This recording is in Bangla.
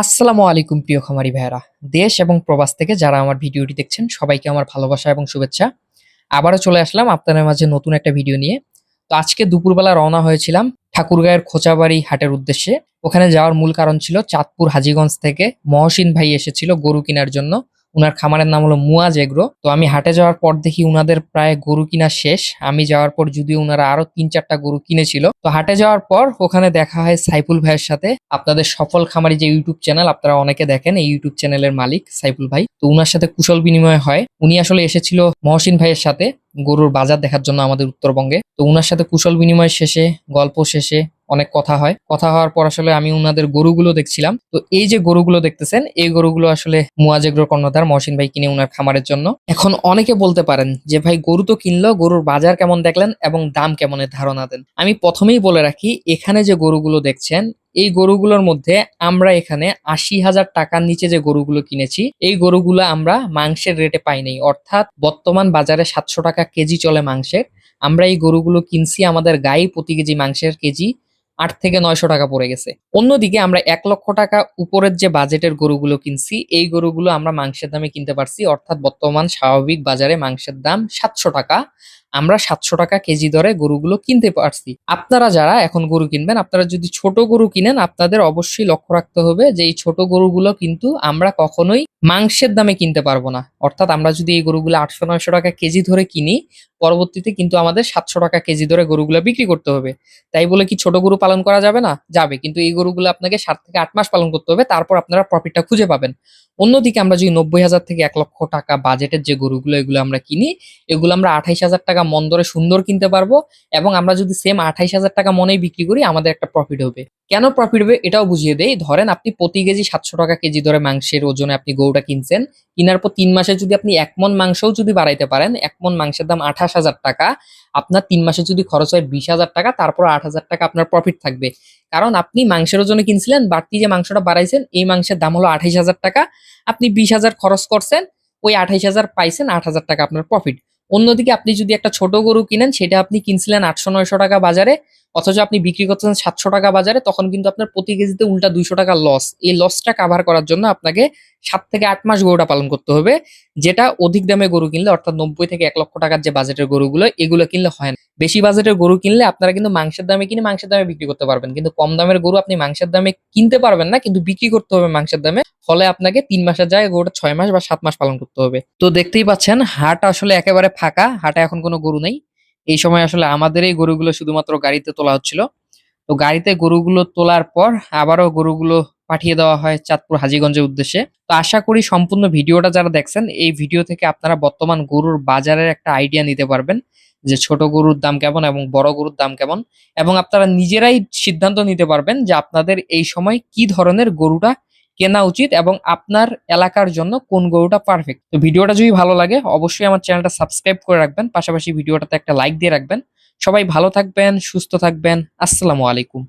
আসসালামু আলাইকুম, প্রিয় খামারি ভাইয়েরা। দেশ এবং প্রবাস থেকে যারা আমার ভিডিওটি দেখছেন, সবাইকে আমার ভালোবাসা এবং শুভেচ্ছা। আবারও চলে আসলাম আপনাদের মাঝে নতুন একটা ভিডিও নিয়ে। তো আজকে দুপুরবেলা রওনা হয়েছিলাম ঠাকুরগাঁয়ের খোঁচাবাড়ি হাটের উদ্দেশ্যে। ওখানে যাওয়ার মূল কারণ ছিল চাঁদপুর হাজিগঞ্জ থেকে মহসিন ভাই এসেছিল গরু কেনার জন্য। উনার খামারের নাম হলো মুয়াজ এগ্রো। তো আমি হাটে যাওয়ার পর দেখি উনাদের প্রায় গরু কিনা শেষ। আমি যাওয়ার পর যদিও উনারা আরও তিন চারটা গরু কিনেছিল। তো হাটে যাওয়ার পর ওখানে দেখা হয় সাইফুল ভাইয়ের সাথে। আপনাদের সফল খামারি যে ইউটিউব চ্যানেল, আপনারা অনেকে দেখেন এই ইউটিউব চ্যানেলের মালিক সাইফুল ভাই। তো উনার সাথে কুশল বিনিময় হয়। উনি আসলে এসেছিল মহসিন ভাইয়ের সাথে গরুর বাজার দেখার জন্য আমাদের উত্তরবঙ্গে। তো উনার সাথে কুশল বিনিময় শেষে, গল্প শেষে অনেক কথা হয়। কথা হওয়ার পর আসলে আমি উনাদের গরুগুলো দেখছিলাম। তো এই যে গরুগুলো দেখতেছেন, এই গরুগুলো আসলে মুয়াজেগ্র কর্ণধার মহসিন ভাই কিনে উনার খামারের জন্য। এখন অনেকে বলতে পারেন যে, ভাই, গরু তো কিনলো, গরুর বাজার কেমন দেখলেন এবং দাম কেমনের ধারণা দেন? আমি প্রথমেই বলে রাখি, এখানে যে গরুগুলো দেখছেন, এই গরুগুলোর মধ্যে আমরা এখানে আশি হাজার টাকার নিচে যে গরুগুলো কিনেছি, এই গরুগুলো আমরা মাংসের রেটে পাই নাই। অর্থাৎ বর্তমান বাজারে সাতশো টাকা কেজি চলে মাংসের। আমরা এই গরুগুলো কিনছি আমাদের গায়ে প্রতি কেজি মাংসের কেজি আট থেকে নয়শো টাকা পড়ে গেছে। অন্যদিকে আমরা এক লক্ষ টাকা উপরের যে বাজেটের গরুগুলো কিনছি, এই গরুগুলো আমরা মাংসের দামে কিনতে পারছি। অর্থাৎ বর্তমান স্বাভাবিক বাজারে মাংসের দাম সাতশো টাকা। আমরা সাতশো টাকা কেজি দরে গরুগুলো কিনতে পারছি। আপনারা যারা এখন গরু কিনবেন, আপনারা যদি ছোট গরু কিনেন, আপনাদের অবশ্যই লক্ষ্য রাখতে হবে যে এই ছোট গরুগুলো কিন্তু আমরা কখনোই মাংসের দামে কিনতে পারব না। অর্থাৎ আমরা যদি এই গরুগুলো আটশো, নয়শো টাকা কেজি ধরে কিনি, পরবর্তীতে কিন্তু আমাদের সাতশো টাকা কেজি ধরে গরুগুলো বিক্রি করতে হবে। তাই বলে কি ছোট গরু পালন করা যাবে না? যাবে। কিন্তু এই গরুগুলো আপনাকে সাত থেকে আট মাস পালন করতে হবে, তারপর আপনারা প্রফিটটা খুঁজে পাবেন। অন্যদিকে আমরা যদি নব্বই হাজার থেকে এক লক্ষ টাকা বাজেটের যে গরুগুলো, এগুলো আমরা কিনি, এগুলো আমরা আঠাইশ হাজার টাকা মন দরে সুন্দর কিনতে পারব এবং আমরা যদি সেম আঠাইশ হাজার টাকা মনেই বিক্রি করি, আমাদের একটা প্রফিট হবে। কেন প্রফিট হবে এটাও বুঝিয়ে দেই। ধরেন আপনি প্রতি কেজি সাতশো টাকা কেজি ধরে মাংসের ওজনে আপনি গরুটা কিনছেন, কেনার পর তিন মাসে যদি আপনি এক মন মাংসও যদি বাড়াইতে পারেন, এক মন মাংসের দাম আঠাশ হাজার টাকা, আপনার তিন মাসে যদি খরচ হয় বিশ হাজার টাকা, তারপর আট হাজার টাকা আপনার প্রফিট থাকবে। কারণ আপনি মাংসের ওজনে কিনছিলেন, বাড়তি যে মাংসটা বাড়াইছেন, এই মাংসের দাম হলো আঠাইশ হাজার টাকা। আপনি বিশ হাজার খরচ করছেন, ওই আঠাইশ হাজার পাইছেন, আট হাজার টাকা আপনার প্রফিট অন্যদিকে আপনি যদি একটা ছোট গরু কিনেন সেটা আপনি কিনছিলেন আটশো নয়শো টাকা বাজারে অথচ আপনি বিক্রি করতেছেন সাতশো টাকা বাজারে, তখন কিন্তু আপনার প্রতি কেজিতে উল্টা দুইশো টাকা লস এই লসটা কাভার করার জন্য আপনাকে সাত থেকে আট মাস গরুটা পালন করতে হবে, যেটা অধিক দামে গরু কিনলে, অর্থাৎ নব্বই থেকে এক লক্ষ টাকার যে বাজেটের গরুগুলো, এগুলো কিনলে হয় না। বেশি বাজেটের গরু কিনলে আপনারা কিন্তু মাংসের দামে কিনে মাংসের দামে বিক্রি করতে পারবেন। কিন্তু কম দামের গরু আপনি মাংসের দামে কিনতে পারবেন না, কিন্তু বিক্রি করতে হবে মাংসের দামে। ফলে আপনাকে তিন মাসের জায়গায় গরুটা ছয় মাস বা সাত মাস পালন করতে হবে। তো দেখতেই পাচ্ছেন, হাট আসলে একেবারে ফাঁকা, হাটে এখন কোনো গরু নেই। এই সময় আসলে আমাদের এই গরুগুলো শুধুমাত্র গাড়িতে তোলা হচ্ছিল। তো গাড়িতে গরুগুলো তোলার পর আবারও গরুগুলো পাঠিয়ে দেওয়া হয় চাঁদপুর হাজিগঞ্জের উদ্দেশ্যে। তো আশা করি সম্পূর্ণ ভিডিওটা যারা দেখছেন, এই ভিডিও থেকে আপনারা বর্তমান গরুর বাজারের একটা আইডিয়া নিতে পারবেন যে ছোট গরুর দাম কেমন এবং বড় গরুর দাম কেমন। এবং আপনারা নিজেরাই সিদ্ধান্ত নিতে পারবেন যে আপনাদের এই সময় কি ধরনের গরুটা কেনা উচিত এবং আপনার এলাকার জন্য কোন গরুটা পারফেক্ট তো ভিডিওটা যদি ভালো লাগে, অবশ্যই আমার চ্যানেলটা সাবস্ক্রাইব করে রাখবেন, পাশাপাশি ভিডিওটাতে একটা লাইক দিয়ে রাখবেন। সবাই ভালো থাকবেন, সুস্থ থাকবেন। আসসালামু আলাইকুম।